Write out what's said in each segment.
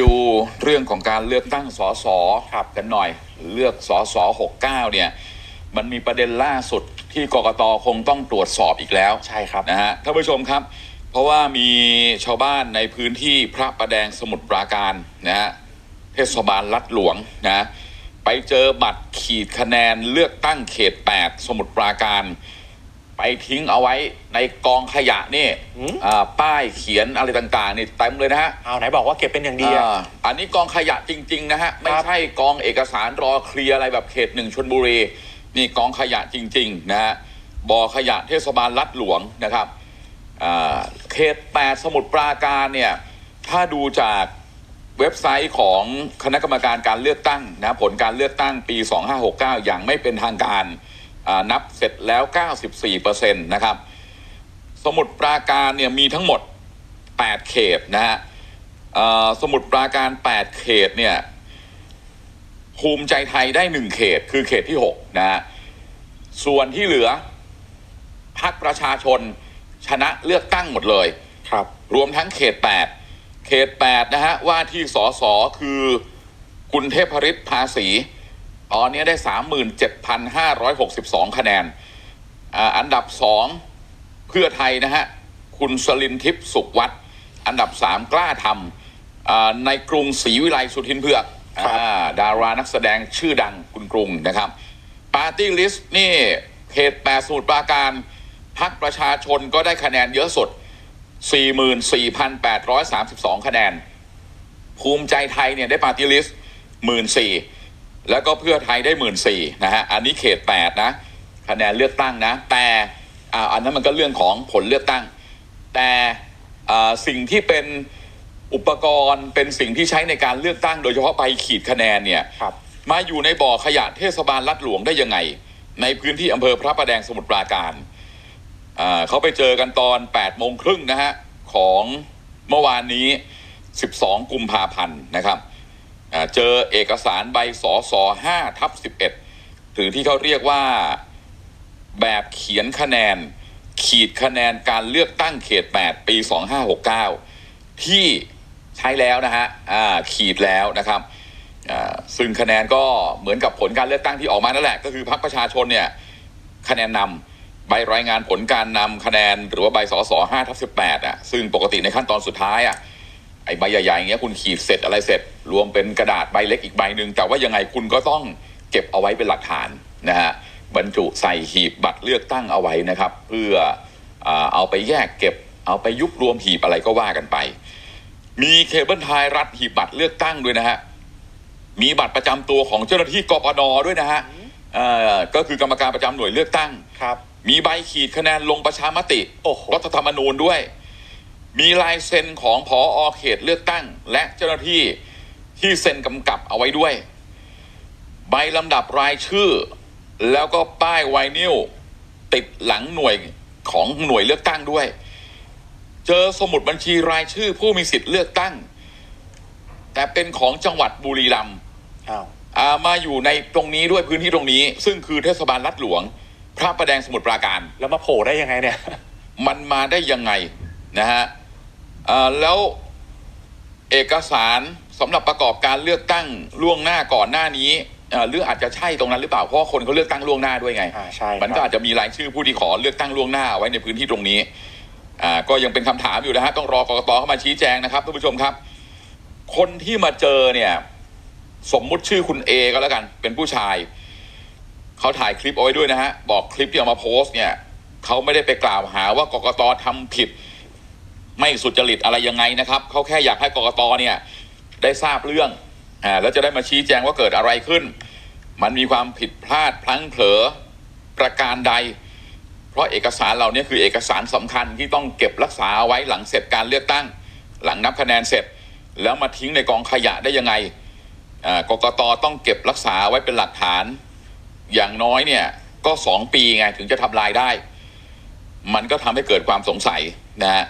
ดูเรื่องของการเลือกตั้งสสครับกันหน่อย เลือกสสหกเก้าเนี่ย มันมีประเด็นล่าสุดที่กกตคงต้องตรวจสอบอีกแล้วใช่ครับนะฮะท่านผู้ชมครับ เพราะว่ามีชาวบ้านในพื้นที่พระประแดงสมุทรปราการนะฮะเทศบาลลัดหลวงนะไปเจอบัตรขีดคะแนนเลือกตั้งเขต 8 สมุทรปราการ ไปทิ้งเอาไว้ในกองขยะนี่อืม อ่าป้ายเขียนอะไรต่างๆนี่เต็มเลยนะฮะเอาไหนบอกว่าเก็บเป็นอย่างดีอะ อ่าอันนี้กองขยะจริง ๆ นะฮะ ไม่ใช่กองเอกสารรอเคลียร์อะไรแบบเขตหนึ่งชนบุรีนี่กองขยะจริง ๆ นะฮะบ่อขยะเทศบาลลัดหลวงนะครับอ่าเขตแปดสมุทรปราการเนี่ยถ้าดูจากเว็บไซต์ของคณะกรรมการการเลือกตั้งนะผลการเลือกตั้งปี 2569 อย่างไม่เป็นทางการอ่า นับเสร็จแล้ว 94%นะครับ สมุทรปราการเนี่ยมีทั้งหมด 8 เขตนะฮะเอ่อสมุดปราการ 8 เขตเนี่ยภูมิใจไทยได้ 1 เขตคือเขตที่ 6 นะฮะ ส่วนที่เหลือพักประชาชนชนะเลือกตั้งหมดเลยครับ รวมทั้งเขต 8 เขต 8 นะฮะ ว่าที่สอสอคือคุณเทพฤทธิ์ภาษี ตอนนี้ได้ 37,562 คะแนนอ่าอันดับ 2 เพื่อไทยนะฮะ คุณสลินทิพย์สุขวัฒน์อันดับ 3 กล้าทำอ่าในกรุงศรีวิไลสุทินเผือกครับอ่าดารานักแสดงชื่อดังคุณกรุงนะครับปาร์ตี้ลิสต์นี่เขต8สมุทรปราการพักประชาชนก็ได้คะแนนเยอะสุด 44,832 คะแนน ภูมิใจไทยเนี่ยได้ปาร์ตี้ลิสต์หมื่นสี่ แล้วก็เพื่อไทยได้หมื่นสี่นะฮะ อันนี้เขตแปดนะคะแนนเลือกตั้งนะ แต่อ่าอันนั้นมันก็เรื่องของผลเลือกตั้ง แต่อ่าสิ่งที่เป็นอุปกรณ์เป็นสิ่งที่ใช้ในการเลือกตั้ง โดยเฉพาะใบขีดคะแนนเนี่ยครับมาอยู่ในบ่อขยะเทศบาลลัดหลวงได้ยังไง ในพื้นที่อำเภอพระประแดงสมุทรปราการอ่าเขาไปเจอกันตอน8โมงครึ่งนะฮะ ของเมื่อวานนี้ 12 กุมภาพันธ์นะครับอ่า เจอเอกสารใบสอสอ5ทับ11หรือที่เขาเรียกว่าแบบเขียนคะแนน ขีดคะแนนการเลือกตั้งเขต 8 ปี 2569 ที่ใช้แล้วนะฮะอ่าขีดแล้วนะครับซึ่งคะแนนก็เหมือนกับผลการเลือกตั้งที่ออกมานั่นแหละ ก็คือพรรคประชาชนเนี่ยคะแนนนำใบรายงานผลการนำคะแนนหรือว่าใบสอสห้าทับสิบแปดอะซึ่งปกติในขั้นตอนสุดท้ายอะ ไอ้ใบใหญ่ๆอย่างเงี้ยคุณขีดเสร็จอะไรเสร็จ รวมเป็นกระดาษใบเล็กอีกใบหนึ่งแต่ว่ายังไงคุณก็ต้องเก็บเอาไว้เป็นหลักฐานนะฮะบรรจุใส่หีบบัตรเลือกตั้งเอาไว้นะครับ เพื่ออาเอาไปแยกเก็บ เอาไปยุบรวมหีบอะไรก็ว่ากันไป มีเคเบิลไทยรัฐหีบบัตรเลือกตั้งด้วยนะฮะมีบัตรประจำตัวของเจ้าหน้าที่กปนด้วยนะฮะเอ่อก็คือกรรมการประจำหน่วยเลือกตั้งครับ มีใบขีดคะแนนลงประชามติโอ้โหรัฐธรรมนูญด้วย มีลายเซ็นของผออเขตเลือกตั้ง และเจ้าหน้าที่ที่เซ็นกำกับเอาไว้ด้วย ใบลำดับรายชื่อ แล้วก็ป้ายไวนิลติดหลังหน่วยของหน่วยเลือกตั้งด้วย เจอสมุดบัญชีรายชื่อผู้มีสิทธิ์เลือกตั้ง แต่เป็นของจังหวัดบุรีรัมย์อ้าวอ่ามาอยู่ในตรงนี้ด้วยพื้นที่ตรงนี้ ซึ่งคือเทศบาลลัดหลวง พระประแดงสมุทรปราการ แล้วมาโผล่ได้ยังไงเนี่ย มันมาได้ยังไงนะฮะอ่า แล้วเอกสารสำหรับประกอบการเลือกตั้งล่วงหน้าก่อนหน้านี้อ่าหรืออาจจะใช่ตรงนั้นหรือเปล่าเพราะว่าคนเขาเลือกตั้งล่วงหน้าด้วยไงอ่าใช่มันก็ครับอาจจะมีรายชื่อผู้ที่ขอเลือกตั้งล่วงหน้าไว้ในพื้นที่ตรงนี้อ่าก็ยังเป็นคำถามอยู่นะฮะต้องรอกกตเข้ามาชี้แจงนะครับท่านผู้ชมครับ คนที่มาเจอเนี่ย สมมุติชื่อคุณเอก็แล้วกัน เป็นผู้ชายเขาถ่ายคลิปเอาไว้ด้วยนะฮะบอกคลิปที่เอามาโพสต์เนี่ยเขาไม่ได้ไปกล่าวหาว่ากกตทำผิด ไม่สุจริตอะไรยังไงนะครับเขาแค่อยากให้กรกตเนี่ยได้ทราบเรื่องอ่าแล้วจะได้มาชี้แจงว่าเกิดอะไรขึ้น มันมีความผิดพลาดพลั้งเผลอประการใด เพราะเอกสารเหล่านี้คือเอกสารสำคัญที่ต้องเก็บรักษาเอาไว้หลังเสร็จการเลือกตั้ง หลังนับคะแนนเสร็จ แล้วมาทิ้งในกองขยะได้ยังไงอ่ากกตต้องเก็บรักษาไว้เป็นหลักฐาน อย่างน้อยเนี่ยก็สองปีไงถึงจะทำลายได้ มันก็ทำให้เกิดความสงสัยนะฮะ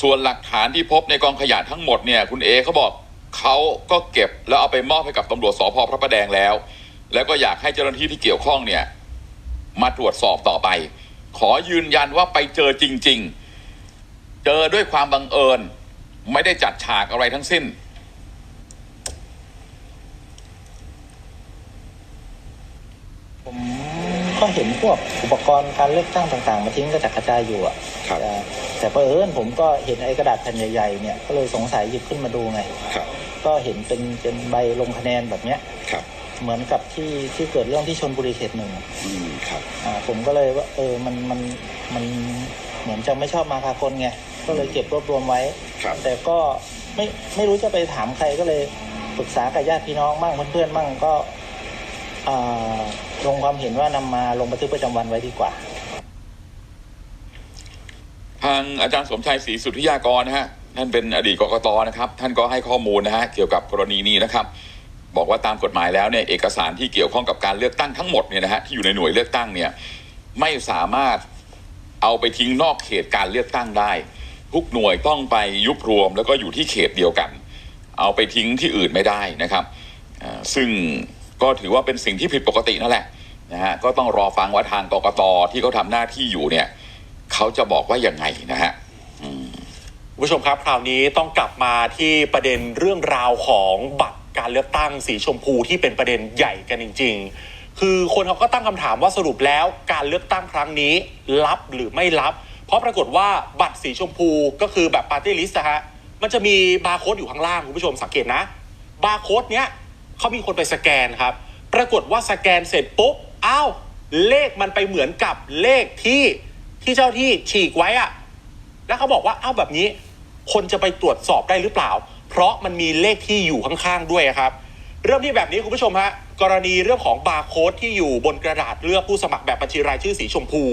ส่วนหลักฐานที่พบในกองขยะทั้งหมดเนี่ยคุณเอเขาบอกเขาก็เก็บแล้วเอาไปมอบให้กับตำรวจสพพระประแดงแล้ว แล้วก็อยากให้เจ้าหน้าที่ที่เกี่ยวข้องเนี่ยมาตรวจสอบต่อไป ขอยืนยันว่าไปเจอจริง ๆ เจอด้วยความบังเอิญ ไม่ได้จัดฉากอะไรทั้งสิ้น ผมก็เห็นพวกอุปกรณ์การเลือกตั้งต่าง ๆ มาทิ้งกระจัดกระจายอยู่อะครับ แต่แต่เผอิญผมก็เห็นไอ้กระดาษแผ่นใหญ่ๆเนี่ยก็เลยสงสัยหยิบขึ้นมาดูไงครับก็เห็นเป็นเป็นใบลงคะแนนแบบเนี้ยครับ เหมือนกับที่ที่เกิดเรื่องที่ชนบุรีเขตหนึ่งอืมครับอ่าผมก็เลยว่าเออมันมันมันเหมือนจะไม่ชอบมาพากลไงก็เลยเก็บรวบรวมไว้ ครับ แต่ก็ไม่ไม่รู้จะไปถามใครก็เลยปรึกษากับญาติพี่น้องบ้างเพื่อนๆบ้างก็อ่าลงความเห็นว่านำมาลงบันทึกประจำวันไว้ดีกว่า ทางอาจารย์สมชัยศรีสุทธิยากรนะฮะท่านเป็นอดีตกกตนะครับ ท่านก็ให้ข้อมูลนะฮะเกี่ยวกับกรณีนี้นะครับ บอกว่าตามกฎหมายแล้วเนี่ยเอกสารที่เกี่ยวข้องกับการเลือกตั้งทั้งหมดเนี่ยนะฮะที่อยู่ในหน่วยเลือกตั้งเนี่ยไม่สามารถเอาไปทิ้งนอกเขตการเลือกตั้งได้ ทุกหน่วยต้องไปยุบรวม แล้วก็อยู่ที่เขตเดียวกัน เอาไปทิ้งที่อื่นไม่ได้นะครับซึ่งก็ถือว่าเป็นสิ่งที่ผิดปกตินั่นแหละนะฮะก็ต้องรอฟังว่าทางกกตที่เขาทำหน้าที่อยู่เนี่ย เขาจะบอกว่ายังไงนะฮะผู้ชมครับคราวนี้ต้องกลับมาที่ประเด็นเรื่องราวของบัตรการเลือกตั้งสีชมพูที่เป็นประเด็นใหญ่กันจริง ๆ คือคนเขาก็ตั้งคำถามว่าสรุปแล้วการเลือกตั้งครั้งนี้ลับหรือไม่ลับ เพราะปรากฏว่าบัตรสีชมพูก็คือแบบปาร์ตี้ลิสต์ะฮะมันจะมีบาร์โค้ดอยู่ข้างล่างคุณผู้ชมสังเกตนะ บาร์โค้ดเนี้ยเขามีคนไปสแกนครับ ปรากฏว่าสแกนเสร็จปุ๊บอ้าวเลขมันไปเหมือนกับเลขที่ ที่เจ้าที่ฉีกไว้อะแล้วเขาบอกว่าเอ้าแบบนี้ คนจะไปตรวจสอบได้หรือเปล่า เพราะมันมีเลขที่อยู่ข้างๆด้วยครับ เริ่มที่แบบนี้คุณผู้ชมฮะกรณีเรื่องของบาร์โค้ดที่อยู่บนกระดาษเลือกผู้สมัครแบบบัญชีรายชื่อสีชมพู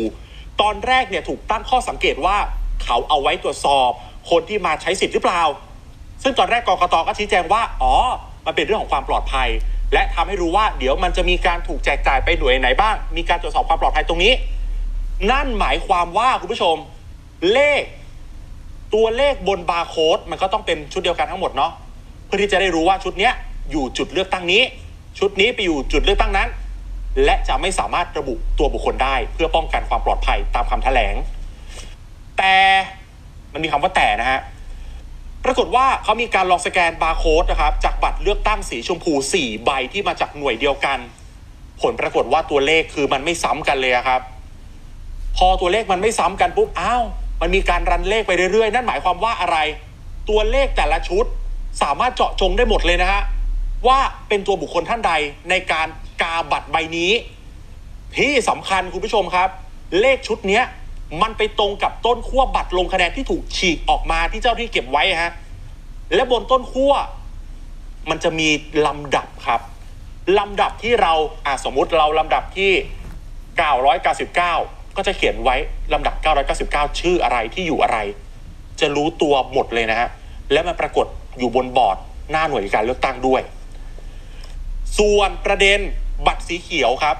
ตอนแรกเนี่ยถูกตั้งข้อสังเกตว่าเขาเอาไว้ตรวจสอบคนที่มาใช้สิทธิ์หรือเปล่า ซึ่งตอนแรกกรกตก็ชี้แจงว่า อ๋อ มันเป็นเรื่องของความปลอดภัย และทำให้รู้ว่าเดี๋ยวมันจะมีการถูกแจกจ่ายไปหน่วยไหนบ้าง มีการตรวจสอบความปลอดภัยตรงนี้ นั่นหมายความว่าคุณผู้ชม เลข ตัวเลขบนบาร์โค้ดมันก็ต้องเป็นชุดเดียวกันทั้งหมดเนาะเพื่อที่จะได้รู้ว่าชุดเนี้ยอยู่จุดเลือกตั้งนี้ ชุดนี้ไปอยู่จุดเลือกตั้งนั้น และจะไม่สามารถระบุตัวบุคคลได้ เพื่อป้องกันความปลอดภัยตามคำแถลง แต่มันมีคำว่าแต่นะฮะปรากฏว่าเขามีการลองสแกนบาร์โค้ดนะครับจากบัตรเลือกตั้งสีชมพู 4 ใบที่มาจากหน่วยเดียวกัน ผลปรากฏว่าตัวเลขคือมันไม่ซ้ำกันเลยครับ อตัวเลขมันไม่ซ้ำกันปุ๊บอ้าวมันมีการรันเลขไปเรื่อยๆ นั่นหมายความว่าอะไร ตัวเลขแต่ละชุดสามารถเจาะจงได้หมดเลยนะฮะว่าเป็นตัวบุคคลท่านใดในการกาบัตรใบนี้ ที่สำคัญคุณผู้ชมครับ เลขชุดเนี้ยมันไปตรงกับต้นขั้วบัตรลงคะแนนที่ถูกฉีกออกมาที่เจ้าที่เก็บไว้ฮะและบนต้นขั้วมันจะมีลำดับครับ ลำดับที่เราอะสมมุติเราลำดับที่ 999 ก็จะเขียนไว้ลำดับ 999 ชื่ออะไรที่อยู่อะไร จะรู้ตัวหมดเลยนะฮะ และมันปรากฏอยู่บนบอร์ดหน้าหน่วยการเลือกตั้งด้วย ส่วนประเด็นบัตรสีเขียวครับ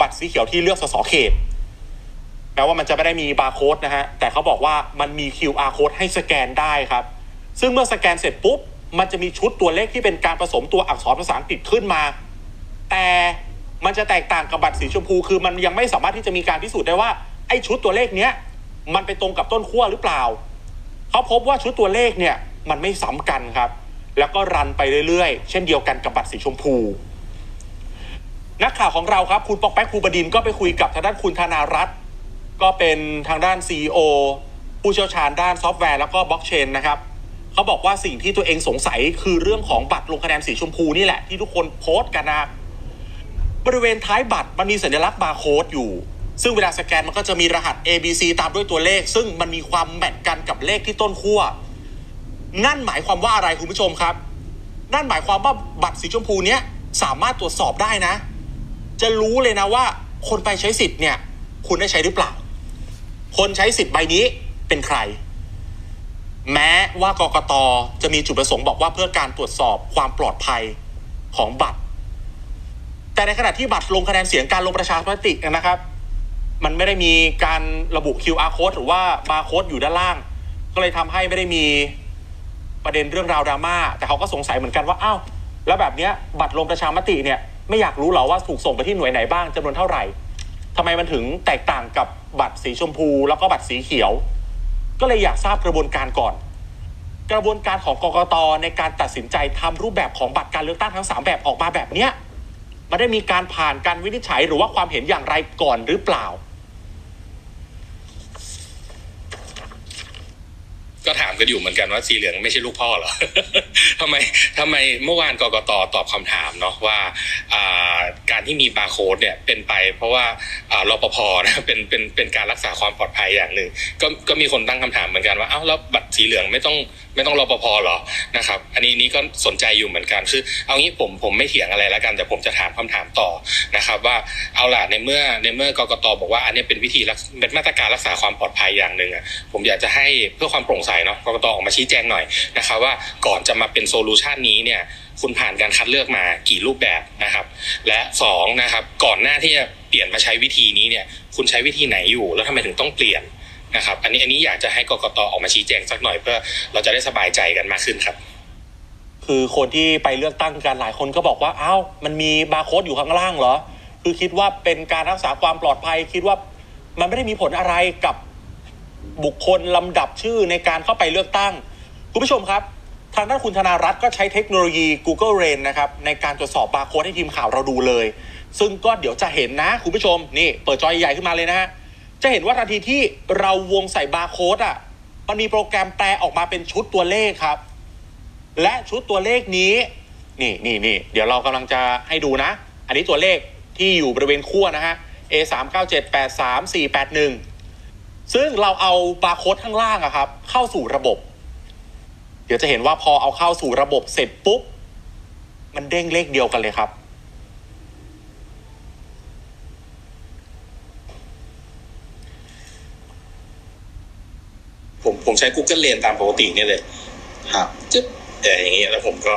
บัตรสีเขียวที่เลือกสสเขตแม้ว่ามันจะไม่ได้มีบาร์โค้ดนะฮะ แต่เขาบอกว่ามันมี QR code ให้สแกนได้ครับ ซึ่งเมื่อสแกนเสร็จปุ๊บ มันจะมีชุดตัวเลขที่เป็นการผสมตัวอักษรภาษาอังกฤษขึ้นมา แต่มันจะแตกต่างกับบัตรสีชมพู คือมันยังไม่สามารถที่จะมีการพิสูจน์ได้ว่า ไอ้ชุดตัวเลขเนี้ยมันไปตรงกับต้นขั้วหรือเปล่า เขาพบว่าชุดตัวเลขเนี่ยมันไม่ซ้ำกันครับ แล้วก็รันไปเรื่อยๆ เช่นเดียวกันกับบัตรสีชมพู นักข่าวของเราครับ คุณปอกแป๊กภูบดินก็ไปคุยกับทางด้านคุณธนารัตน์ก็เป็นทางด้าน CEO ผู้เชี่ยวชาญด้านซอฟต์แวร์แล้วก็บล็อกเชนนะครับเขาบอกว่าสิ่งที่ตัวเองสงสัยคือเรื่องของบัตรลงคะแนนสีชมพูนี่แหละที่ทุกคนโพสต์กันนะบริเวณท้ายบัตรมันมีสัญลักษณ์บาร์โค้ดอยู่ ซึ่งเวลาสแกนมันก็จะมีรหัส A B C ตามด้วยตัวเลข ซึ่งมันมีความแมทกันกับเลขที่ต้นขั้วนั่นหมายความว่าอะไรคุณผู้ชมครับ นั่นหมายความว่าบัตรสีชมพูเนี้ยสามารถตรวจสอบได้นะ จะรู้เลยนะว่า คนไปใช้สิทธิ์เนี่ย คุณได้ใช้หรือเปล่า คนใช้สิทธิ์ใบนี้เป็นใคร แม้ว่ากกตจะมีจุดประสงค์บอกว่าเพื่อการตรวจสอบความปลอดภัยของบัตร แต่ในขณะที่บัตรลงคะแนนเสียงการลงประชามตินะครับ มันไม่ได้มีการระบุ QR code หรือว่า barcode อยู่ด้านล่าง ก็เลยทำให้ไม่ได้มีประเด็นเรื่องราวดราม่าแต่เขาก็สงสัยเหมือนกันว่าอ้าวแล้วแบบเนี้ยบัตรลงประชามติเนี่ยไม่อยากรู้หรอว่าถูกส่งไปที่หน่วยไหนบ้างจำนวนเท่าไหร่ทำไมมันถึงแตกต่างกับบัตรสีชมพู แล้วก็บัตรสีเขียว ก็เลยอยากทราบกระบวนการก่อน กระบวนการของกกตในการตัดสินใจทำรูปแบบของบัตรการเลือกตั้งทั้งสามแบบออกมาแบบเนี้ยมันได้มีการผ่านการวินิจฉัยหรือว่าความเห็นอย่างไรก่อนหรือเปล่า ก็ถามกันอยู่เหมือนกันว่าสีเหลืองไม่ใช่ลูกพ่อเหรอทำไมทำไมเมื่อวานกกตตอบคำถามเนาะว่าการที่มีบาร์โค้ดเนี่ยเป็นไป เพราะว่าอ่ารปภนะเป็นเป็นเป็นการรักษาความปลอดภัยอย่างหนึ่งก็ก็มีคนตั้งคำถามเหมือนกันว่าเอ้าแล้วบัตรสีเหลืองไม่ต้อง ไม่ต้องรอปภหรอนะครับ อันนี้นี่ก็สนใจอยู่เหมือนกันคือ เอางี้ผมผมไม่เถียงอะไรแล้วกัน แต่ผมจะถามคำถามต่อนะครับ ว่าเอาล่ะในเมื่อในเมื่อกกตบอกว่าอันนี้เป็นวิธีรักเป็นมาตรการรักษาความปลอดภัยอย่างหนึ่งอะผมอยากจะให้เพื่อความโปร่งใสเนาะกรกตออกมาชี้แจงหน่อยนะครับว่าก่อนจะมาเป็นโซลูชันนี้เนี่ยคุณผ่านการคัดเลือกมากี่รูปแบบนะครับ และสองนะครับก่อนหน้าที่จะเปลี่ยนมาใช้วิธีนี้เนี่ย คุณใช้วิธีไหนอยู่ แล้วทำไมถึงต้องเปลี่ยน นะครับ อันนี้อันนี้อยากจะให้กกตออกมาชี้แจงสักหน่อยเพื่อเราจะได้สบายใจกันมากขึ้นครับ คือคนที่ไปเลือกตั้งกันหลายคนก็บอกว่าอ้าวมันมีบาร์โค้ดอยู่ข้างล่างเหรอ คือคิดว่าเป็นการรักษาความปลอดภัย คิดว่ามันไม่ได้มีผลอะไรกับบุคคลลำดับชื่อในการเข้าไปเลือกตั้ง คุณผู้ชมครับ ทางด้านคุณธนารัตน์ก็ใช้เทคโนโลยี Google Rain นะครับในการตรวจสอบบาร์โค้ดให้ทีมข่าวเราดูเลย ซึ่งก็เดี๋ยวจะเห็นนะ คุณผู้ชมนี่เปิดจอใหญ่ขึ้นมาเลยนะฮะ จะเห็นว่าทันทีที่เราวงใส่บาร์โค้ดอะ มันมีโปรแกรมแปลออกมาเป็นชุดตัวเลขครับ และชุดตัวเลขนี้ นี่นี่นี่เดี๋ยวเรากำลังจะให้ดูนะ อันนี้ตัวเลขที่อยู่บริเวณขั้วนะฮะ A 3 9 7 8 3 4 8 1 ซึ่งเราเอาบาร์โค้ดข้างล่างอะครับ เข้าสู่ระบบ เดี๋ยวจะเห็นว่าพอเอาเข้าสู่ระบบเสร็จปุ๊บ มันเด้งเลขเดียวกันเลยครับ ผมผมใช้ Google Lens ตามปกตินี่เลยครับจึ๊บแต่อย่างนี้แล้วผมก็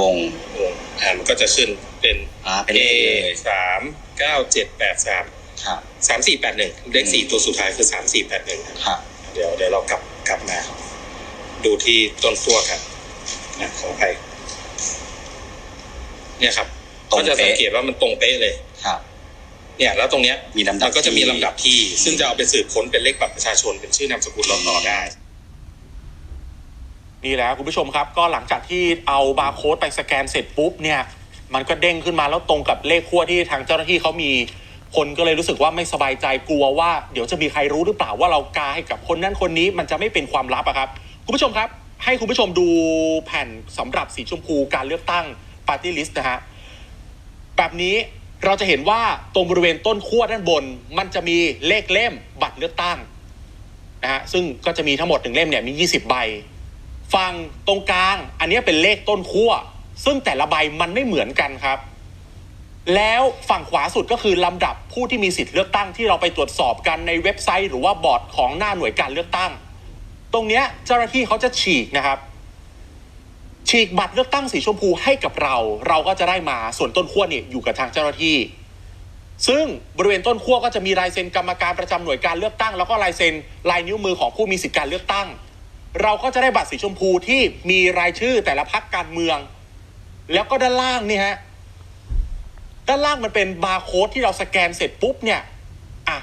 วงวงอ่ามันก็จะขึ้นเป็นอ่าเป็น A เลขเลยสามเก้าเจ็ดแปดสามครับสามสี่แปดหนึ่งเลขสี่ตัวสุดท้ายคือสามสี่แปดหนึ่งครับเดี๋ยวเดี๋ยวเรากลับกลับมาดูที่ต้นขั้วกันนะขออภัยเนี่ยครับตรงก็จะสังเป๊ะเกตว่ามันตรงเป๊ะเลยครับ เนี่ยแล้วตรงเนี้ยมีลำดับมันก็จะมีที่ลำดับที่ ซึ่งจะเอาไปสืบค้นเป็นเลขบัตรประชาชนเป็นชื่อนามสกุลเราต่อได้นี่แหละคุณผู้ชมครับ ก็หลังจากที่เอาบาร์โค้ดไปสแกนเสร็จปุ๊บเนี่ย มันก็เด้งขึ้นมาแล้วตรงกับเลขขั้วที่ทางเจ้าหน้าที่เขามีคนก็เลยรู้สึกว่าไม่สบายใจกลัวว่าเดี๋ยวจะมีใครรู้หรือเปล่าว่าเรากาให้กับคนนั้นคนนี้มันจะไม่เป็นความลับอะครับ คุณผู้ชมครับ ให้คุณผู้ชมดูแผ่นสำหรับสีชมพูการเลือกตั้งปาร์ตี้ลิสต์นะฮะแบบนี้ เราจะเห็นว่าตรงบริเวณต้นขั้วด้านบน มันจะมีเลขเล่มบัตรเลือกตั้งนะฮะซึ่งก็จะมีทั้งหมดหนึ่งเล่มเนี่ยมี 20 ใบ ฝั่งตรงกลางอันนี้เป็นเลขต้นขั้วซึ่งแต่ละใบมันไม่เหมือนกันครับ แล้วฝั่งขวาสุดก็คือลำดับผู้ที่มีสิทธิ์เลือกตั้งที่เราไปตรวจสอบกันในเว็บไซต์ หรือว่าบอร์ดของหน้าหน่วยการเลือกตั้ง ตรงเนี้ยเจ้าหน้าที่เขาจะฉีกนะครับ ฉีกบัตรเลือกตั้งสีชมพูให้กับเรา เราก็จะได้มาส่วนต้นขั้วเนี่ยอยู่กับทางเจ้าหน้าที่ ซึ่งบริเวณต้นขั้วก็จะมีลายเซ็นกรรมการประจำหน่วยการเลือกตั้ง แล้วก็ลายเซ็นลายนิ้วมือของผู้มีสิทธิการเลือกตั้ง เราก็จะได้บัตรสีชมพูที่มีรายชื่อแต่ละพักการเมือง แล้วก็ด้านล่างนี่ฮะด้านล่างมันเป็นบาร์โค้ดที่เราสแกนเสร็จปุ๊บเนี่ยอะ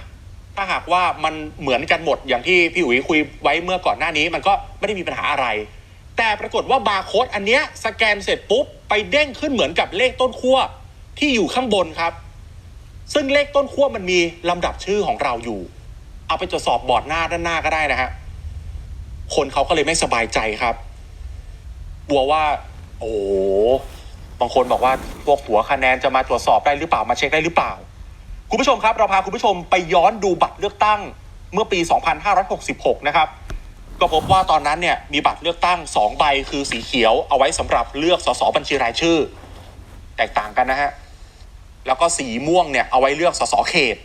ถ้าหากว่ามันเหมือนกันหมดอย่างที่พี่อุ๋ยคุยไว้เมื่อก่อนหน้านี้ มันก็ไม่ได้มีปัญหาอะไร แต่ปรากฏว่าบาร์โค้ดอันเนี้ยสแกนเสร็จปุ๊บ ไปเด้งขึ้นเหมือนกับเลขต้นขั้วที่อยู่ข้างบนครับ ซึ่งเลขต้นขั้วมันมีลำดับชื่อของเราอยู่ เอาไปตรวจสอบบอร์ดหน้าด้านหน้าก็ได้นะฮะคนเขาก็เลยไม่สบายใจครับกลัวว่า โอ้บางคนบอกว่าพวกหัวคะแนนจะมาตรวจสอบได้หรือเปล่ามาเช็คได้หรือเปล่า คุณผู้ชมครับ เราพาคุณผู้ชมไปย้อนดูบัตรเลือกตั้งเมื่อปี 2566 นะครับ ก็พบว่าตอนนั้นเนี่ยมีบัตรเลือกตั้ง 2 ใบคือสีเขียวเอาไว้สำหรับเลือกสสบัญชีรายชื่อ แตกต่างกันนะฮะแล้วก็สีม่วงเนี่ยเอาไว้เลือกสสเขต